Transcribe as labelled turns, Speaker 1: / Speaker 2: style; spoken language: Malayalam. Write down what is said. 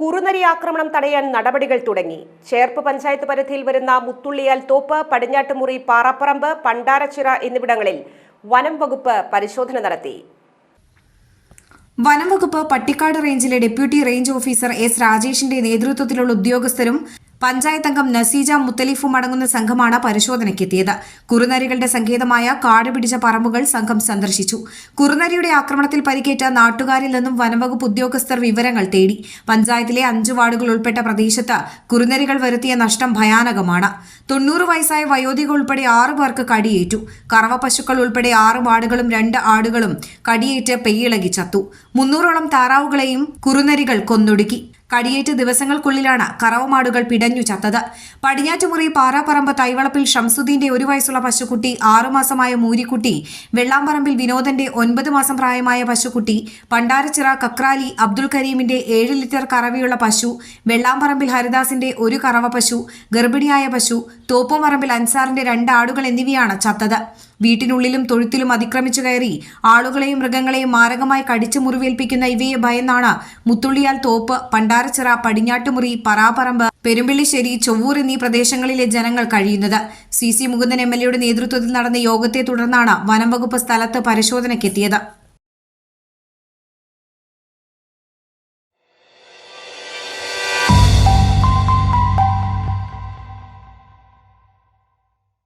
Speaker 1: കുറുനരി ആക്രമണം തടയാൻ നടപടികൾ തുടങ്ങി. ചേർപ്പ് പഞ്ചായത്ത് പരിധിയിൽ വരുന്ന മുത്തുള്ളിയാൽ തോപ്പ് പടിഞ്ഞാട്ടുമുറി പാറപ്പറമ്പ് പണ്ടാരച്ചിറ എന്നിവിടങ്ങളിൽ വനം വകുപ്പ് പരിശോധന നടത്തി.
Speaker 2: വനം വകുപ്പ് പട്ടിക്കാട് റേഞ്ചിലെ ഡെപ്യൂട്ടി റേഞ്ച് ഓഫീസർ എസ് രാജേഷിന്റെ നേതൃത്വത്തിലുള്ള ഉദ്യോഗസ്ഥരും പഞ്ചായത്ത് അംഗം നസീജ മുത്തലിഫും അടങ്ങുന്ന സംഘമാണ് പരിശോധനയ്ക്കെത്തിയത്. കുറുനരികളുടെ സങ്കേതമായ കാട് പിടിച്ച പറമ്പുകൾ സംഘം സന്ദർശിച്ചു. കുറുനരിയുടെ ആക്രമണത്തിൽ പരിക്കേറ്റ നാട്ടുകാരിൽ നിന്നും വനംവകുപ്പ് ഉദ്യോഗസ്ഥർ വിവരങ്ങൾ തേടി. പഞ്ചായത്തിലെ അഞ്ച് വാർഡുകൾ ഉൾപ്പെട്ട പ്രദേശത്ത് കുറുനരികൾ വരുത്തിയ നഷ്ടം ഭയാനകമാണ്. തൊണ്ണൂറ് വയസ്സായ വയോധിക ഉൾപ്പെടെ ആറ് പേർക്ക് കടിയേറ്റു. കറവ പശുക്കൾ ഉൾപ്പെടെ ആറ് വാർഡുകളും രണ്ട് ആടുകളും കടിയേറ്റ് പെയ്യിളകി ചത്തു. മുന്നൂറോളം താറാവുകളെയും കുറുനരികൾ കൊന്നൊടുക്കി. കടിയേറ്റ് ദിവസങ്ങൾക്കുള്ളിലാണ് കറവമാടുകൾ പിടഞ്ഞു ചത്തത്. പടിഞ്ഞാറ്റുമുറി പാറാപ്പറമ്പ് തൈവളപ്പിൽ ഷംസുദ്ദീന്റെ ഒരു വയസ്സുള്ള പശുക്കുട്ടി ആറുമാസമായ മൂരിക്കുട്ടി വെള്ളാമ്പറമ്പിൽ വിനോദന്റെ ഒൻപത് മാസം പ്രായമായ പശുക്കുട്ടി പണ്ടാരച്ചിറ കക്രാലി അബ്ദുൽ കരീമിന്റെ ഏഴ് ലിറ്റർ കറവയുള്ള പശു വെള്ളാമ്പറമ്പിൽ ഹരിദാസിന്റെ ഒരു കറവ പശു ഗർഭിണിയായ പശു തോപ്പുമറമ്പിൽ അൻസാറിന്റെ രണ്ട് ആടുകൾ എന്നിവയാണ് ചത്തത്. വീട്ടിനുള്ളിലും തൊഴുത്തിലും അതിക്രമിച്ചു കയറി ആളുകളെയും മൃഗങ്ങളെയും മാരകമായി കടിച്ചു മുറിവേൽപ്പിക്കുന്ന ഇവയെ ഭയന്നാണ് മുത്തുള്ളിയാൽ തോപ്പ് പണ്ടാരച്ചിറ പടിഞ്ഞാട്ടുമുറി പറാപ്പറമ്പ് പെരുമ്പിള്ളിശ്ശേരി ചൊവ്വൂർ എന്നീ പ്രദേശങ്ങളിലെ ജനങ്ങൾ കഴിയുന്നത്. C C Mukundan M L നേതൃത്വത്തിൽ നടന്ന യോഗത്തെ തുടർന്നാണ് വനംവകുപ്പ് സ്ഥലത്ത് പരിശോധനയ്ക്കെത്തിയത്.